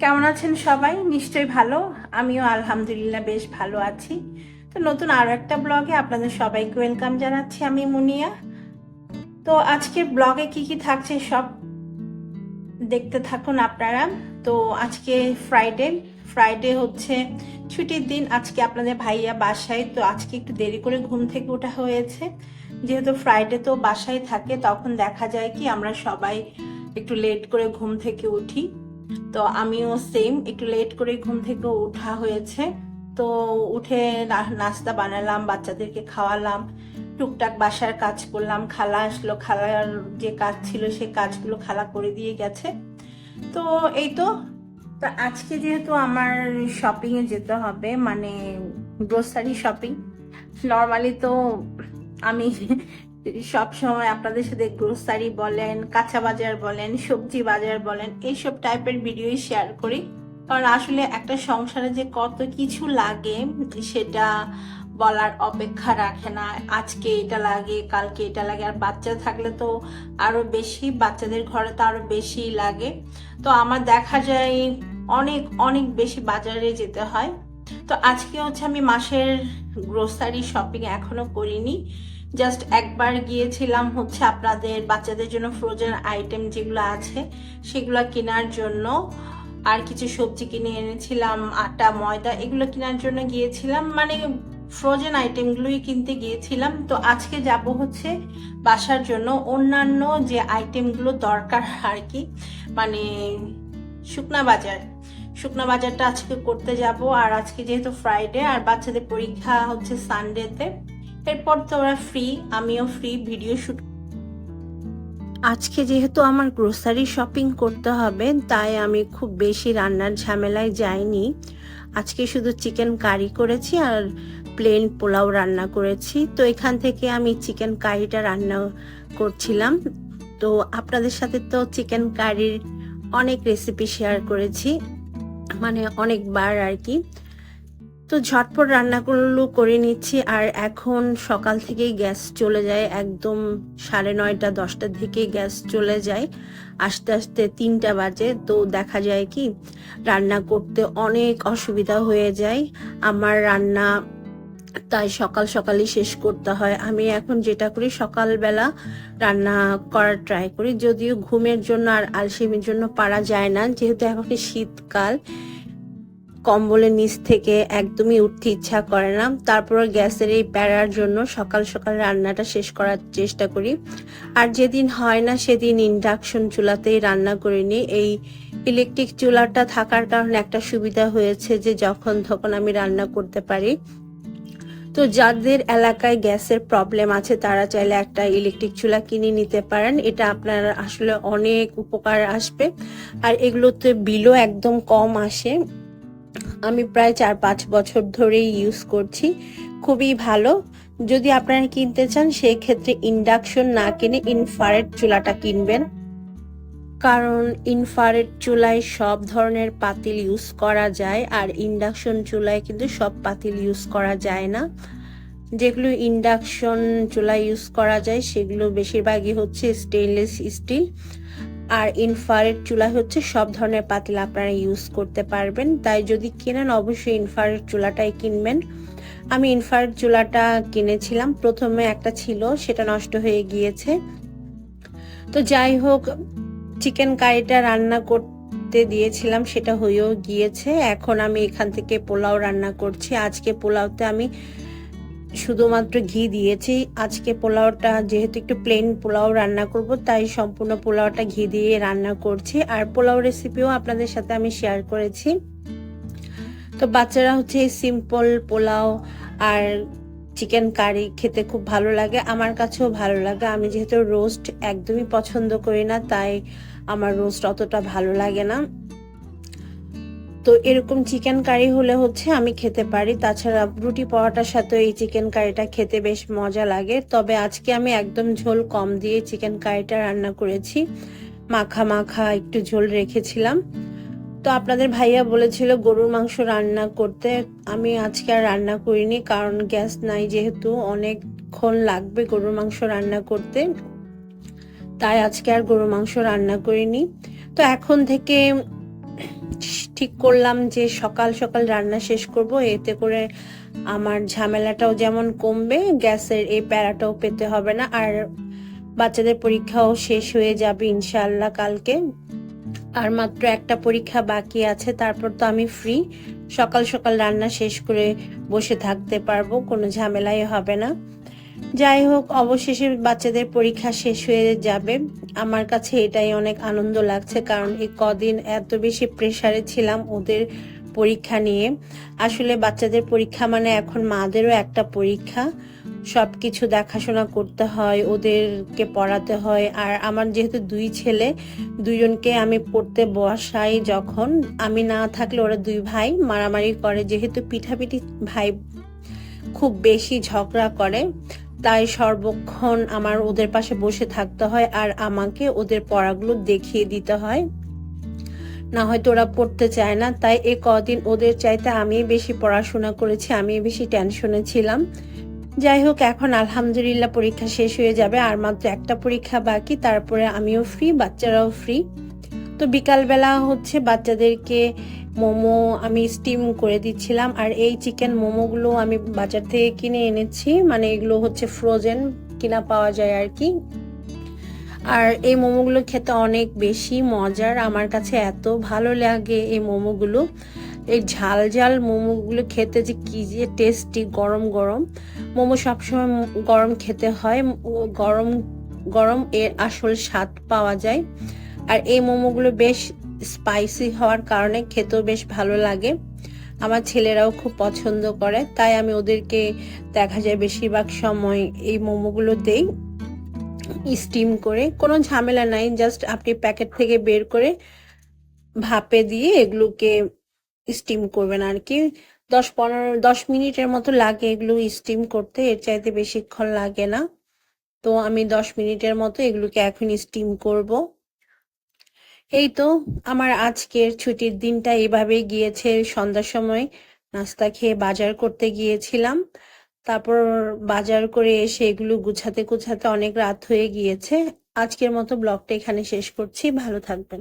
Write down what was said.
কেমন আছেন সবাই? নিশ্চয়ই ভালো। আমিও আলহামদুলিল্লাহ বেশ ভালো আছি। তো নতুন আরও একটা ব্লগে আপনাদের সবাইকে ওয়েলকাম জানাচ্ছি আমি মুনিয়া। তো আজকের ব্লগে কি কি থাকছে সব দেখতে থাকুন আপনারা। তো আজকে ফ্রাইডে ফ্রাইডে হচ্ছে ছুটির দিন। আজকে আপনাদের ভাইয়া বাসায়, তো আজকে একটু দেরি করে ঘুম থেকে ওঠা হয়েছে। যেহেতু ফ্রাইডে তো বাসায় থাকে, তখন দেখা যায় কি আমরা সবাই একটু লেট করে ঘুম থেকে উঠি। তো আমিও সেম একটু লেট করে ঘুম থেকে ওঠা হয়েছে। তো উঠে নাস্তা বানালাম, বাচ্চাদেরকে খাওয়ালাম, টুকটাক বাসার কাজ করলাম, খালা আসলো, খালার যে কাজ ছিল সে কাজগুলো খালা করে দিয়ে গেছে। তো এই তো তো আজকে যেহেতু আমার শপিং এ যেতে হবে মানে গ্রোসারি শপিং নর্মালি তো আমি সব সময় আপনাদের সাথে গ্রোসারি বলেন, কাঁচা বাজার বলেন, সবজি বাজার বলেন, এইসব টাইপের ভিডিওই শেয়ার করি। কারণ আসলে একটা সংসারে যে কত কিছু লাগে, সেটা বলার অপেক্ষা রাখে না। আজকে এটা লাগে, কালকে এটা লাগে। আর বাচ্চা থাকলে তো আরও বেশি, বাচ্চাদের ঘরে তো আরও বেশি লাগে। তো আমার দেখা যায় অনেক অনেক বেশি বাজারে যেতে হয়। তো আজকে হচ্ছে আমি মাসের গ্রোসারি শপিং এখনও করিনি। জাস্ট একবার গিয়েছিলাম হচ্ছে আপনাদের বাচ্চাদের জন্য ফ্রোজেন আইটেম যেগুলো আছে, সেগুলো কেনার জন্য। আর কিছু সবজি কিনে এনেছিলাম, আটা, ময়দা, এগুলো কেনার জন্য গিয়েছিলাম। মানে ফ্রোজেন আইটেমগুলোই কিনতে গিয়েছিলাম। তো আজকে যাব হচ্ছে বাসার জন্য। অন্যান্য যে আইটেমগুলো দরকার আর কি মানে শুকনা বাজার। শুকনা বাজারটা আজকে করতে যাব। আর আজকে যেহেতু ফ্রাইডে আর বাচ্চাদের পরীক্ষা হচ্ছে সানডেতে এরপর তো ওরা ফ্রি আমিও ফ্রি ভিডিও শুট আজকে যেহেতু আমার গ্রোসারি শপিং করতে হবে, তাই আমি খুব বেশি রান্নার ঝামেলায় যাইনি। আজকে শুধু চিকেন কারি করেছি আর প্লেন পোলাও রান্না করেছি। তো এখান থেকে আমি চিকেন কারিটা রান্না করছিলাম। তো আপনাদের সাথে তো চিকেন কারির অনেক রেসিপি শেয়ার করেছি মানে অনেকবার আর কি। তো ঝটপট রান্নাগুলো করে নিচ্ছি আর এখন সকাল থেকেই গ্যাস চলে যায়। একদম সাড়ে নয়টা, দশটার দিকে গ্যাস চলে যায়। আস্তে আস্তে তিনটা বাজে। তো দেখা যায় কি, রান্না করতে অনেক অসুবিধা হয়ে যায়। আমার রান্না তাই সকাল সকালই শেষ করতে হয়। আমি এখন যেটা করি, সকালবেলা রান্না করার ট্রাই করি। যদিও ঘুমের জন্য আর আলসেমির জন্য পারা যায় না। যেহেতু এখন শীতকাল কম্বলের নিচ থেকে একদমই উঠতে ইচ্ছা করে না। তারপর গ্যাসের এই প্যারার জন্য সকাল সকাল রান্নাটা শেষ করার চেষ্টা করি। আর যেদিন হয় না সেদিন ইন্ডাকশন চুলাতেই রান্না করে নিই। এই ইলেকট্রিক চুলাটা থাকার কারণে একটা সুবিধা হয়েছে যে যখন তখন আমি রান্না করতে পারি। তো যাদের এলাকায় গ্যাসের প্রবলেম আছে, তারা চাইলে একটা ইলেকট্রিক চুলা কিনে নিতে পারেন। এটা আপনার আসলে অনেক উপকার আসবে। আর এগুলোতে বিলও একদম কম আসে। আমি প্রায় চার পাঁচ বছর ধরেই ইউজ করছি। খুবই ভালো। যদি আপনারা কিনতে চান সেই ক্ষেত্রে ইন্ডাকশন না কিনে ইনফারেট চুলাটা কিনবেন। কারণ ইনফারেট চুলায় সব ধরনের পাতিল ইউজ করা যায়, আর ইন্ডাকশন চুলায় কিন্তু সব পাতিল ইউজ করা যায় না। যেগুলো ইন্ডাকশন চুলা ইউজ করা যায়, সেগুলো বেশিরভাগই হচ্ছে স্টেনলেস স্টিল আর ইনফারেট চুলা হচ্ছে সব ধরনের পাতিল আপনারা ইউজ করতে পারবেন। তাই যদি কেনেন, অবশ্যই ইনফারেট চুলাটাই কিনবেন। আমি ইনফারেট চুলাটা কিনেছিলাম। প্রথমে একটা ছিল, সেটা নষ্ট হয়ে গিয়েছে। তো যাই হোক চিকেন কারিটা রান্না করতে দিয়েছিলাম, সেটা হয়েও গিয়েছে। এখন আমি এখান থেকে পোলাও রান্না করছি। আজকে পোলাওতে আমি শুধুমাত্র ঘি দিয়েছি। আজকে পোলাওটা, যেহেতু একটু প্লেন পোলাও রান্না করব, তাই সম্পূর্ণ পোলাওটা ঘি দিয়ে রান্না করছি। আর পোলাও রেসিপিও আপনাদের সাথে আমি শেয়ার করেছি। তো বাচ্চারা হচ্ছে সিম্পল পোলাও আর চিকেন কারি খেতে খুব ভালো লাগে। আমার কাছেও ভালো লাগে। আমি যেহেতু রোস্ট একদমই পছন্দ করি না, তাই আমার রোস্ট অতটা ভালো লাগে না। তো এরকম চিকেন কারি হলে হচ্ছে আমি খেতে পারি। তাছাড়া রুটি পরোটার সাথে এই চিকেন কারিটা খেতে বেশ মজা লাগে। তবে আজকে আমি একদম ঝোল কম দিয়ে চিকেন কারিটা রান্না করেছি। মাখা মাখা একটু ঝোল রেখেছিলাম। তো আপনাদের ভাইয়া বলেছিল গরুর মাংস রান্না করতে। আমি আজকে আর রান্না করিনি কারণ গ্যাস নাই যেহেতু অনেকক্ষণ লাগবে গরুর মাংস রান্না করতে। তাই আজকে আর গরুর মাংস রান্না করিনি। তো এখন থেকে ঠিক করলাম যে সকাল সকাল রান্না শেষ করব। এতে করে আমার ঝামেলাটাও যেমন কমবে, গ্যাসের এই প্যারাটাও পেতে হবে না। আর বাচ্চাদের পরীক্ষাও শেষ হয়ে যাবে ইনশাআল্লাহ কালকে। আর মাত্র একটা পরীক্ষা বাকি আছে, তারপর তো আমি ফ্রি সকাল সকাল রান্না শেষ করে বসে থাকতে পারব, কোনো ঝামেলাই হবে না। যাই হোক, অবশেষে বাচ্চাদের পরীক্ষা শেষ হয়ে যাবে। আমার কাছে এটাই অনেক আনন্দ লাগছে, কারণ এই কদিন এত বেশি প্রেশারে ছিলাম ওদের পরীক্ষা নিয়ে। আসলে বাচ্চাদের পরীক্ষা মানে এখন মাদেরও একটা পরীক্ষা। সব কিছু দেখাশোনা করতে হয়, ওদেরকে পড়াতে হয়। আর আমার যেহেতু দুই ছেলে দুজনকে আমি পড়তে বসাই যখন। আমি না থাকলে ওরা দুই ভাই মারামারি করে। যেহেতু পিঠাপিঠি ভাই খুব বেশি ঝগড়া করে তাই সর্বক্ষণ আমার ওদের পাশে বসে থাকতে হয় আর আমাকে ওদের পড়াগুলো দেখিয়ে দিতে হয়। না হয়তো ওরা পড়তে চায় না, তাই এ কদিন ওদের চাইতে আমি বেশি পড়াশোনা করেছি আমি বেশি টেনশনে ছিলাম। যাই হোক, এখন আলহামদুলিল্লাহ পরীক্ষা শেষ হয়ে যাবে, আর মাত্র একটা পরীক্ষা বাকি, তারপরে আমিও ফ্রি বাচ্চারাও ফ্রি তো বিকালবেলা হচ্ছে বাচ্চাদেরকে মোমো আমি স্টিম করে দিচ্ছিলাম। আর এই চিকেন মোমোগুলো আমি বাজার থেকে কিনে এনেছি। মানে এগুলো হচ্ছে ফ্রোজেন কিনা পাওয়া যায় আর কি। আর এই মোমোগুলো খেতে অনেক বেশি মজার। আমার কাছে এত ভালো লাগে এই মোমোগুলো। এই ঝাল ঝাল মোমোগুলো খেতে যে কি যে টেস্টি গরম গরম। মোমো সবসময় গরম খেতে হয়। গরম গরম এর আসল স্বাদ পাওয়া যায়। আর এই মোমোগুলো বেশ স্পাইসি হওয়ার কারণে খেতেও বেশ ভালো লাগে। আমার ছেলেরাও খুব পছন্দ করে, তাই আমি ওদেরকে দেখা যায় বেশিরভাগ সময় এই মোমোগুলো দেই স্টিম করে। কোনো ঝামেলা নাই জাস্ট আপনি প্যাকেট থেকে বের করে ভাপে দিয়ে এগুলোকে স্টিম করবেন আর কি দশ পনেরো, দশ মিনিটের মতো লাগে এগুলো স্টিম করতে, এর চাইতে বেশিক্ষণ লাগে না। তো আমি দশ মিনিটের মতো এগুলোকে এখন স্টিম করব। এই তো, আমার আজকের ছুটির দিনটা এভাবে গিয়েছে। সন্ধ্যার সময় নাস্তা খেয়ে বাজার করতে গিয়েছিলাম। তারপর বাজার করে এসে এগুলো গুছাতে গুছাতে অনেক রাত হয়ে গিয়েছে। আজকের মতো ব্লগটা এখানে শেষ করছি। ভালো থাকবেন।